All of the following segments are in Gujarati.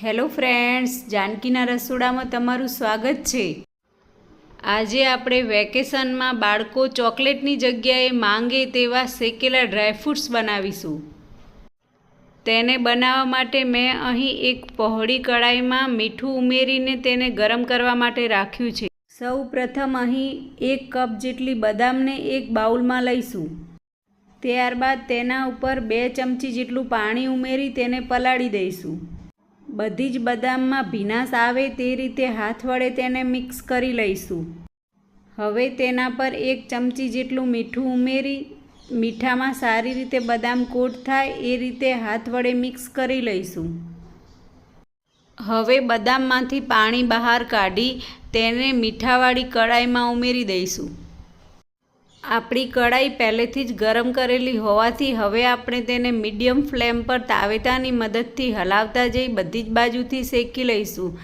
હેલો ફ્રેન્ડ્સ, જાનકીના રસોડામાં તમારું સ્વાગત છે. આજે આપણે વેકેશનમાં બાળકો ચોકલેટની જગ્યાએ માંગે તેવા શેકેલા ડ્રાયફ્રૂટ્સ બનાવીશું. તેને બનાવવા માટે મેં અહીં એક પહોળી કડાઈમાં મીઠું ઉમેરીને તેને ગરમ કરવા માટે રાખ્યું છે. સૌ પ્રથમ અહીં એક કપ જેટલી બદામને એક બાઉલમાં લઈશું. ત્યારબાદ તેના ઉપર બે ચમચી જેટલું પાણી ઉમેરી તેને પલાળી દઈશું. બધી જ બદામમાં ભીનાશ આવે તે રીતે હાથ વડે તેને મિક્સ કરી લઈશું. હવે તેના પર એક ચમચી જેટલું મીઠું ઉમેરી, મીઠામાં સારી રીતે બદામ કોટ થાય એ રીતે હાથ વડે મિક્સ કરી લઈશું. હવે બદામમાંથી પાણી બહાર કાઢી તેને મીઠાવાળી કડાઈમાં ઉમેરી દઈશું. આપણી કઢાઈ પહેલેથી જ ગરમ કરેલી હોવાથી હવે આપણે તેને મીડિયમ ફ્લેમ પર તાવેતાની મદદથી હલાવતા જઈ બધી જ બાજુથી શેકી લઈશું.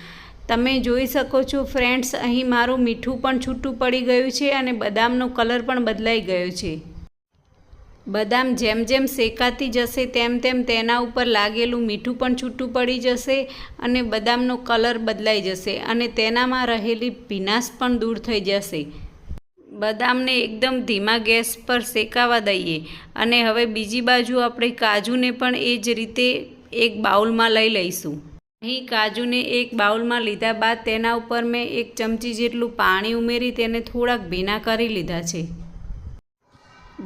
તમે જોઈ શકો છો ફ્રેન્ડ્સ, અહીં મારું મીઠું પણ છૂટું પડી ગયું છે અને બદામનો કલર પણ બદલાઈ ગયો છે. બદામ જેમ જેમ શેકાતી જશે તેમ તેમ તેના ઉપર લાગેલું મીઠું પણ છૂટું પડી જશે અને બદામનો કલર બદલાઈ જશે અને તેનામાં રહેલી ભીનાશ પણ દૂર થઈ જશે. બદામને એકદમ ધીમા ગેસ પર શેકાવા દઈએ અને હવે બીજી બાજુ આપણે કાજુને પણ એ જ રીતે એક બાઉલમાં લઈ લઈશું. અહીં કાજુને એક બાઉલમાં લીધા બાદ તેના ઉપર મેં એક ચમચી જેટલું પાણી ઉમેરી તેને થોડાક ભીના કરી લીધા છે.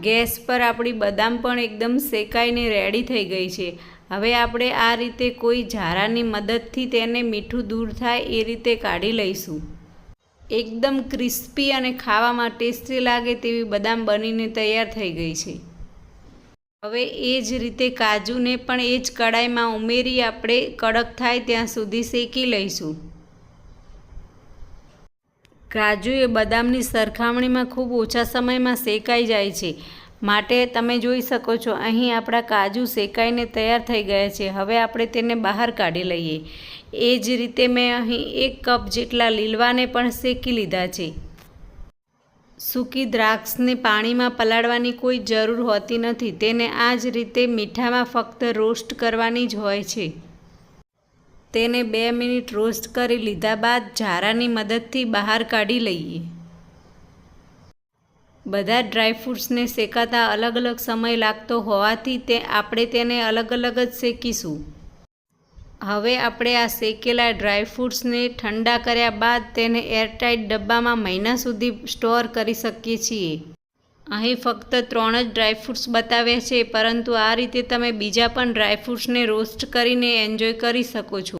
ગેસ પર આપણી બદામ પણ એકદમ શેકાઈને રેડી થઈ ગઈ છે. હવે આપણે આ રીતે કોઈ ઝારાની મદદથી તેને મીઠું દૂર થાય એ રીતે કાઢી લઈશું. એકદમ ક્રિસ્પી અને ખાવામાં ટેસ્ટી લાગે તેવી બદામ બનીને તૈયાર થઈ ગઈ છે. હવે એ જ રીતે કાજુને પણ એ જ કડાઈમાં ઉમેરી આપણે કડક થાય ત્યાં સુધી શેકી લઈશું. કાજુ એ બદામની સરખામણીમાં ખૂબ ઓછા સમયમાં શેકાઈ જાય છે. માટે તમે જોઈ શકો છો, અહીં આપણા કાજુ શેકાઈને તૈયાર થઈ ગયા છે. હવે આપણે તેને બહાર કાઢી લઈએ. એ જ રીતે મેં અહીં એક કપ જેટલા લીલવાને પણ શેકી લીધા છે. સૂકી દ્રાક્ષને પાણીમાં પલાળવાની કોઈ જરૂર હોતી નથી. તેને આ જ રીતે મીઠામાં ફક્ત રોસ્ટ કરવાની જ હોય છે. તેને બે મિનિટ રોસ્ટ કરી લીધા બાદ ઝારાની મદદથી બહાર કાઢી લઈએ. બધા ડ્રાયફ્રૂટ્સને શેકાતા અલગ અલગ સમય લાગતો હોવાથી તે આપણે તેને અલગ અલગ જ શેકીશું. હવે આપણે આ શેકેલા ડ્રાયફ્રૂટ્સને ઠંડા કર્યા બાદ તેને એરટાઇટ ડબ્બામાં મહિના સુધી સ્ટોર કરી શકીએ છીએ. અહીં ફક્ત ત્રણ જ ડ્રાયફ્રૂટ્સ બતાવ્યા છે, પરંતુ આ રીતે તમે બીજા પણ ડ્રાયફ્રૂટ્સને રોસ્ટ કરીને એન્જોય કરી શકો છો.